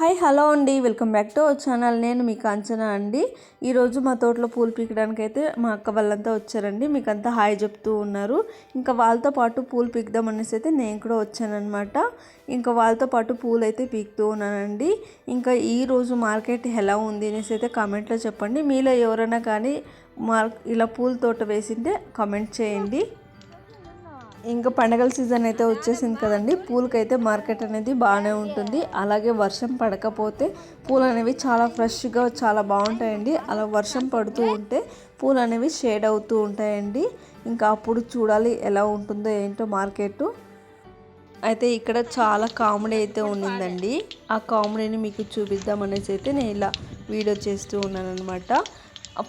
Hi hello అండి. Welcome back to channel. నేను మీకు అంచనా అండి. ఈరోజు మా తోటలో పూలు పీకడానికి అయితే మా అక్క వాళ్ళంతా వచ్చారండి. మీకు అంతా హాయ్ చెప్తూ ఉన్నారు. ఇంకా వాళ్ళతో పాటు పూలు పీకుదాం అనేసి అయితే నేను కూడా వచ్చానమాట ఇంకా వాళ్ళతో పాటు పూలు అయితే పీకుతూ ఉన్నానండి. ఇంకా ఈరోజు మార్కెట్ ఎలా ఉంది అనేసి అయితే కామెంట్లో చెప్పండి. మీలో ఎవరైనా కానీ మార్క్ ఇలా పూల తోట వేసింటే కామెంట్ చేయండి. ఇంకా పండగల సీజన్ అయితే వచ్చేసింది కదండి. పూలకైతే మార్కెట్ అనేది బాగానే ఉంటుంది. అలాగే వర్షం పడకపోతే పూలు అనేవి చాలా ఫ్రెష్గా చాలా బాగుంటాయండి. అలా వర్షం పడుతూ ఉంటే పూలు అనేవి షేడ్ అవుతూ ఉంటాయండి. ఇంకా అప్పుడు చూడాలి ఎలా ఉంటుందో ఏంటో మార్కెట్. అయితే ఇక్కడ చాలా కామెడీ అయితే ఉండిందండి ఆ కామెడీని మీకు చూపిద్దాం అనేసి అయితే నేను ఇలా వీడియో చేస్తూ ఉన్నాను అనమాట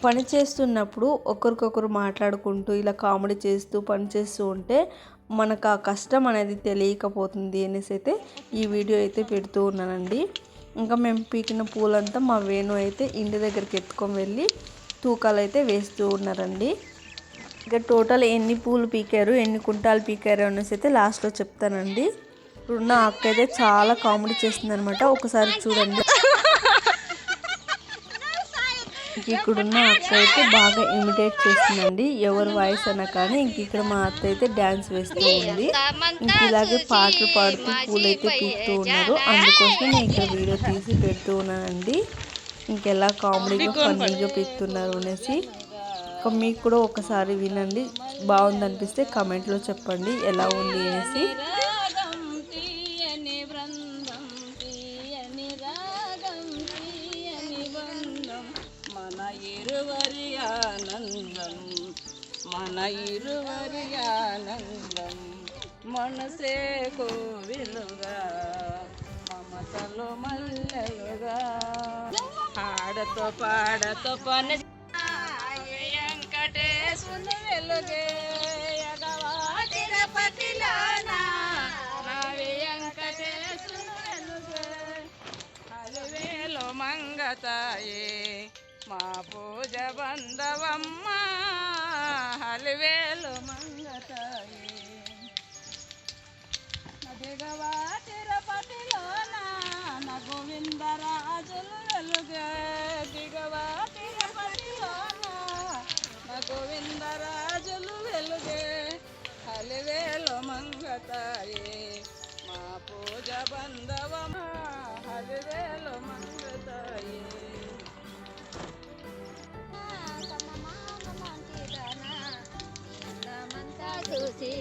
పని చేస్తున్నప్పుడు ఒకరికొకరు మాట్లాడుకుంటూ ఇలా కామెడీ చేస్తూ పని చేస్తూ ఉంటే మనకు ఆ కష్టం అనేది తెలియకపోతుంది అనేసి అయితే ఈ వీడియో అయితే పెడుతూ ఉన్నానండి. ఇంకా మేము పీకిన పూలంతా మా వేణు అయితే ఇంటి దగ్గరికి ఎత్తుకొని వెళ్ళి తూకాలు అయితే వేస్తూ ఉన్నారండి. ఇక టోటల్ ఎన్ని పూలు పీకారు ఎన్ని కుంటాలు పీకారు అనేసి అయితే లాస్ట్లో చెప్తానండి. ఇప్పుడున్న అక్క అయితే చాలా కామెడీ చేస్తుంది అనమాట ఒకసారి చూడండి. ఇక్కడున్న అక్క అయితే బాగా ఇమిటేట్ చేస్తుందండి. ఎవరు వాయిస్ అన్నా కానీ ఇంక ఇక్కడ మా అత్త అయితే డ్యాన్స్ వేస్తూ ఉంది. ఇంక ఇలాగే పాటలు పాడుతూ పూలైతే పీకుతూ ఉన్నారు. అందుకోసం నేను ఇక్కడ వీడియో తీసి పెడుతూ ఉన్నానండి. ఇంకెలా కామెడీగా ఫన్నీగా పీకుతున్నారు అనేసి. మీకు కూడా ఒకసారి వినండి. బాగుంది అనిపిస్తే కమెంట్లో చెప్పండి. ఎలా ఉంది అనేసి. మన ఇరువరి ఆనందం మన ఇరువరి ఆనందం మనసే కోవిలుగా మమతలో మల్లెలుగా. ఆడతో పాడతో పని వెంకటేశుని వెలుగే తిరుపతిలోనా నా వెలుగే. మంగతాయే మా పూజ బంధవమ్మ హలివేలు మంగతాయి. దిగవా తిరుపతిలో నా గోవిందరాజులు వెలుగే. దిగవా తిరుపతిలో నా గోవిందరాజులు వెలుగే. హలివేలు మంగతాయి. మా పూజ బంధవమ్మ హలివేలు उसे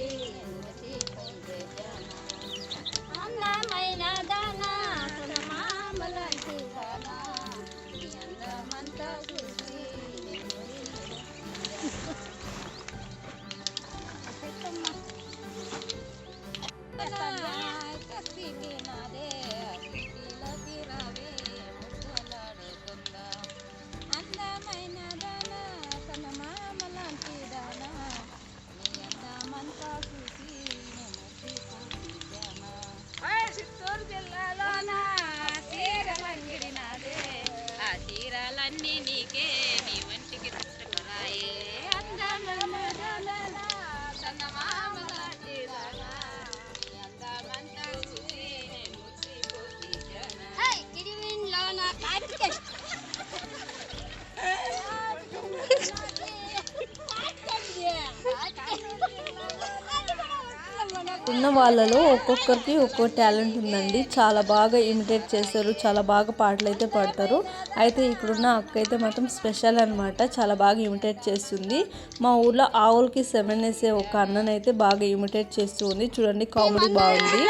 उसे खोज जाना अन्ना मैना दाना तुम मामला ठिकाना यंदा मंता सुसी Thank you. ఉన్న వాళ్ళలో ఒక్కొక్కరికి ఒక్కో టాలెంట్ ఉందండి. చాలా బాగా ఇమిటేట్ చేస్తారు చాలా బాగా పాటలు అయితే పాడతారు. అయితే ఇక్కడున్న అక్క అయితే మాత్రం స్పెషల్ అనమాట చాలా బాగా ఇమిటేట్ చేస్తుంది. మా ఊర్లో ఆవులకి సెవెన్ వేసే ఒక అన్ననైతే బాగా ఇమిటేట్ చేస్తూ ఉంది. చూడండి కామెడీ బాగుంది.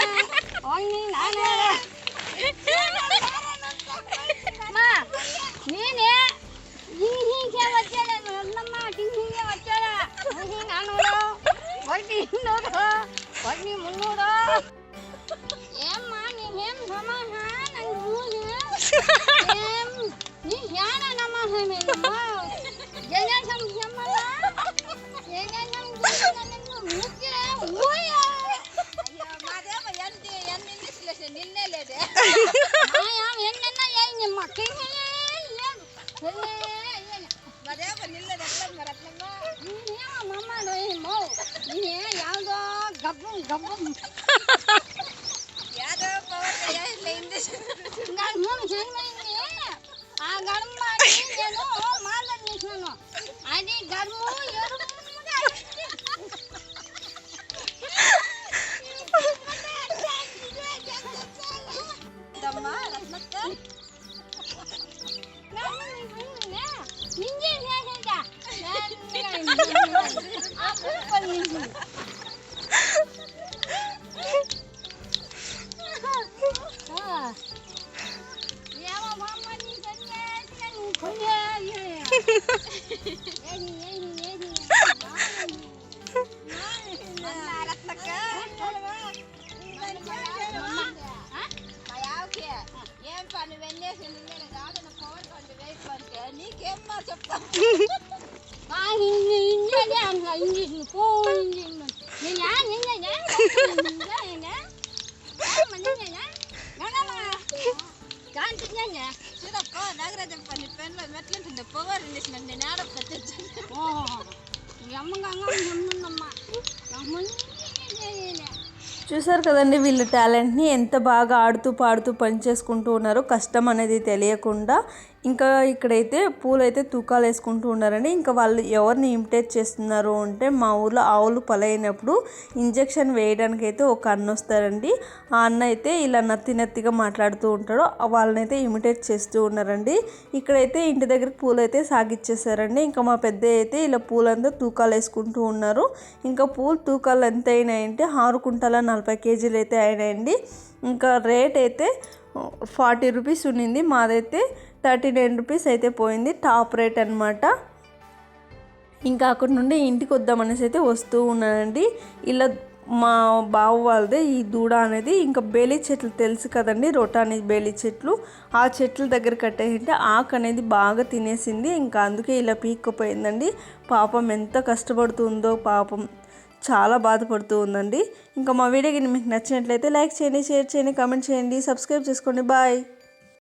అది గర్ము ఎరుపు Dama, Ratnakar. 민지 చూసారు కదండి వీళ్ళు టాలెంట్ని ఎంత బాగా ఆడుతూ పాడుతూ పనిచేసుకుంటూ ఉన్నారో కష్టం అనేది తెలియకుండా ఇంకా ఇక్కడైతే పూలైతే తూకాలు వేసుకుంటూ ఉన్నారండి. ఇంకా వాళ్ళు ఎవరిని ఇమిటేట్ చేస్తున్నారు అంటే మా ఊర్లో ఆవులు పలైనప్పుడు ఇంజెక్షన్ వేయడానికి అయితే ఒక అన్న వస్తారండి. ఆ అన్న అయితే ఇలా నత్తి నత్తిగా మాట్లాడుతూ ఉంటాడు. వాళ్ళనైతే ఇమిటేట్ చేస్తూ ఉన్నారండి. ఇక్కడైతే ఇంటి దగ్గర పూలు అయితే సాగిచ్చేసారండి. ఇంకా మా పెద్ద అయితే ఇలా పూలంతా తూకాలు వేసుకుంటూ ఉన్నారు. ఇంకా పూలు తూకాలు ఎంత అయినాయంటే ఆరు కుంటల నలభై కేజీలు అయితే అయినాయండి. ఇంకా రేట్ అయితే ఫార్టీ రూపీస్ ఉన్నింది. మాదైతే థర్టీ నైన్ రూపీస్ అయితే పోయింది. టాప్ రేట్ అనమాట ఇంకా అక్కడ నుండి ఇంటికి వద్దామనేసి అయితే వస్తూ ఉన్నానండి. ఇలా మా బావ వాళ్ళదే ఈ దూడ అనేది. ఇంకా బేలి చెట్లు తెలుసు కదండి రొటాని బేలి చెట్లు. ఆ చెట్ల దగ్గర కట్టేసింటే ఆకు అనేది బాగా తినేసింది. ఇంకా అందుకే ఇలా పీక్కుపోయిందండి. పాపం ఎంత కష్టపడుతుందో పాపం చాలా బాధపడుతూ ఉందండి. ఇంకా మా వీడియోకి మీకు నచ్చినట్లయితే లైక్ చేయండి షేర్ చేయండి కామెంట్ చేయండి. సబ్స్క్రైబ్ చేసుకోండి. బాయ్.